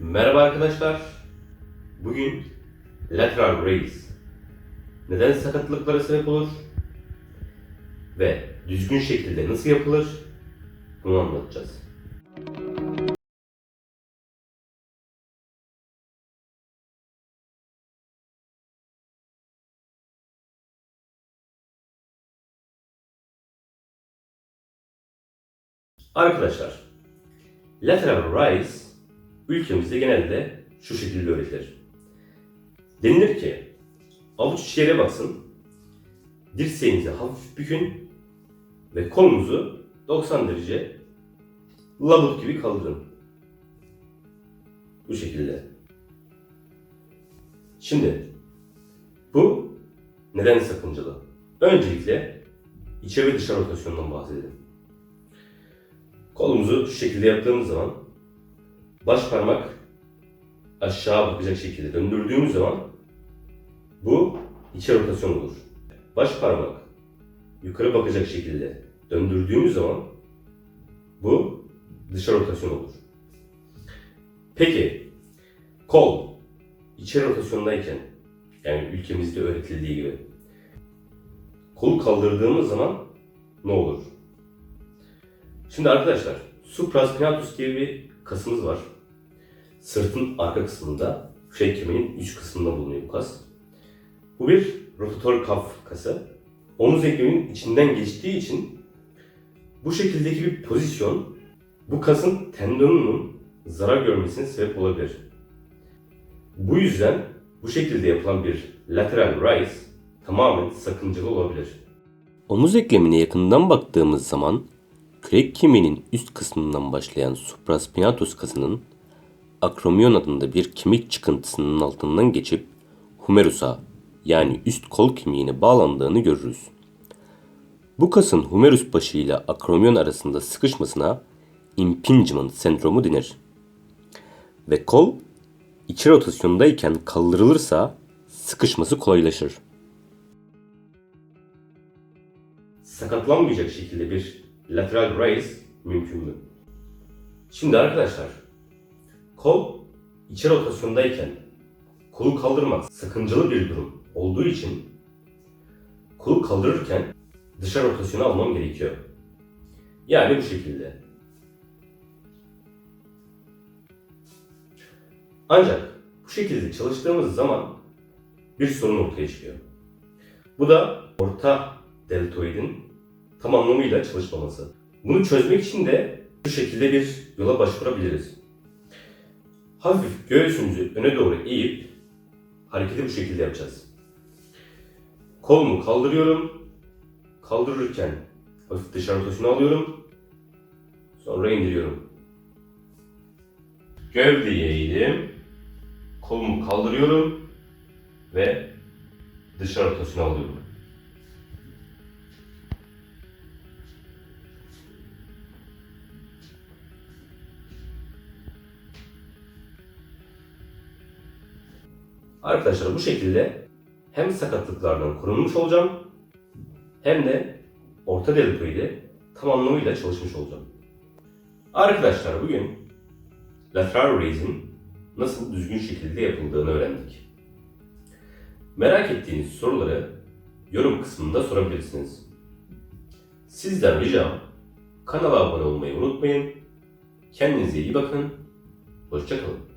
Merhaba arkadaşlar. Bugün lateral raise neden sakatlıklara sebep olur ve düzgün şekilde nasıl yapılır bunu anlatacağız. Arkadaşlar, lateral rise ülkemizde genelde şu şekilde öğretilir. Denilir ki avuç yere basın, dirseğinizi hafif bükün ve kolunuzu 90 derece labut gibi kaldırın. Bu şekilde. Şimdi bu neden sakıncalı? Öncelikle içe ve dışarı rotasyonundan bahsedelim. Kolumuzu şu şekilde yaptığımız zaman baş parmak aşağı bakacak şekilde döndürdüğümüz zaman bu içe rotasyon olur. Baş parmak yukarı bakacak şekilde döndürdüğümüz zaman bu dışa rotasyon olur. Peki kol içe rotasyondayken yani ülkemizde öğretildiği gibi kolu kaldırdığımız zaman ne olur? Şimdi arkadaşlar supraspinatus gibi bir kasımız var. Sırtın arka kısmında, kürek kemiğinin üst kısmında bulunuyor bu kas. Bu bir rotator kaf kası. Omuz ekleminin içinden geçtiği için bu şekildeki bir pozisyon bu kasın tendonunun zarar görmesine sebep olabilir. Bu yüzden bu şekilde yapılan bir lateral rise tamamen sakıncalı olabilir. Omuz eklemine yakından baktığımız zaman kürek kemiğinin üst kısmından başlayan supraspinatus kasının akromyon adında bir kemik çıkıntısının altından geçip humerus'a yani üst kol kemiğine bağlandığını görürüz. Bu kasın humerus başı ile akromyon arasında sıkışmasına impingement sendromu denir. Ve kol içi rotasyondayken kaldırılırsa sıkışması kolaylaşır. sakatlanmayacak şekilde bir lateral raise mümkün mü? Şimdi arkadaşlar, kol içi rotasyondayken kolu kaldırmak sakıncalı bir durum olduğu için kolu kaldırırken dışa rotasyonu almam gerekiyor. Yani bu şekilde. Ancak bu şekilde çalıştığımız zaman bir sorun ortaya çıkıyor. Bu da orta deltoidin tam anlamıyla çalışmaması. Bunu çözmek için de bu şekilde bir yola başvurabiliriz. Hafif göğsümüzü öne doğru eğip hareketi bu şekilde yapacağız. Kolumu kaldırıyorum. Kaldırırken hafif dışarı rotasyonu alıyorum. Sonra indiriyorum. Gövdeyi eğdim. Kolumu kaldırıyorum ve dışarı rotasyonu alıyorum. Arkadaşlar bu şekilde hem sakatlıklardan korunmuş olacağım hem de orta deltoidi tam anlamıyla çalışmış olacağım. Arkadaşlar bugün lateral raise'in nasıl düzgün şekilde yapıldığını öğrendik. Merak ettiğiniz soruları yorum kısmında sorabilirsiniz. Sizden ricam kanala abone olmayı unutmayın. Kendinize iyi bakın. Hoşçakalın.